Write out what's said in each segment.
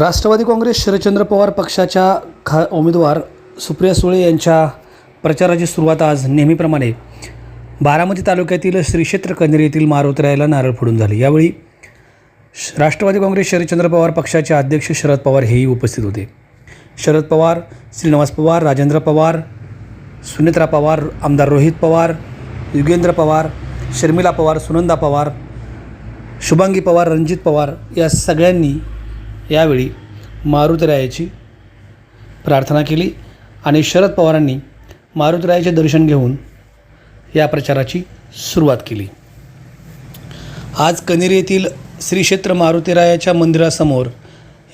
राष्ट्रवादी काँग्रेस शरदचंद्र पवार पक्षाच्या खा उमेदवार सुप्रिया सुळे यांच्या प्रचाराची सुरुवात आज नेहमीप्रमाणे बारामती तालुक्यातील श्रीक्षेत्र कनेरी येथील मारुतरायाला नारळ फोडून झाली. यावेळी श- राष्ट्रवादी काँग्रेस शरदचंद्र पवार पक्षाचे अध्यक्ष शरद पवार हेही उपस्थित होते. शरद पवार श्रीनिवास पवार राजेंद्र पवार सुनेत्रा पवार आमदार रोहित पवार युगेंद्र पवार शर्मिला पवार सुनंदा पवार शुभांगी पवार रणजित पवार या सगळ्यांनी यावेळी मारुतरायाची प्रार्थना केली आणि शरद पवारांनी मारुतरायाचे दर्शन घेऊन या प्रचाराची सुरुवात केली. आज कनेरी येथील श्री क्षेत्र मारुतीरायाच्या मंदिरासमोर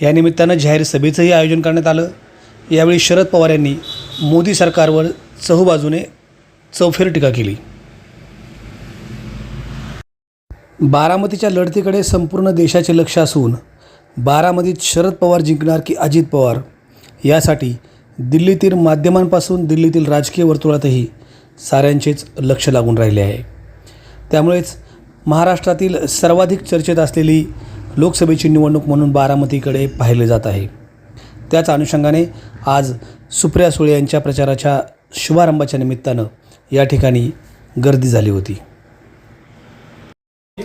या निमित्तानं जाहीर सभेचंही आयोजन करण्यात आलं. यावेळी शरद पवार यांनी मोदी सरकारवर चहूबाजूने चौफेर टीका केली. बारामतीच्या लढतीकडे संपूर्ण देशाचे लक्ष असून बारामतीत शरद पवार जिंकणार की अजित पवार? यासाठी दिल्लीतील माध्यमांपासून दिल्लीतील राजकीय वर्तुळातही साऱ्यांचेच लक्ष लागून राहिले आहे. त्यामुळेच महाराष्ट्रातील सर्वाधिक चर्चेत असलेली लोकसभेची निवडणूक म्हणून बारामतीकडे पाहिले जात आहे. त्याच अनुषंगाने आज सुप्रिया सुळे यांच्या प्रचाराच्या शुभारंभाच्या निमित्तानं या ठिकाणी गर्दी झाली होती.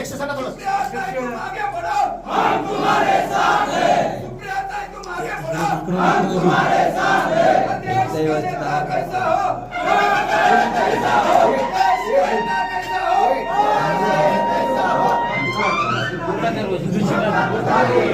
अध्यक्ष सांगा थोडं Thank you.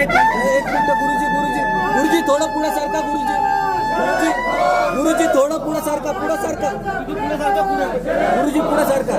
एक मिनिट गुरुजी गुरुजी. गुरुजी थोडं पुढे सारखा गुरुजी. गुरुजी गुरुजी थोडं पुढे सारखा पुढे सारखा गुरुजी पुढे सारखा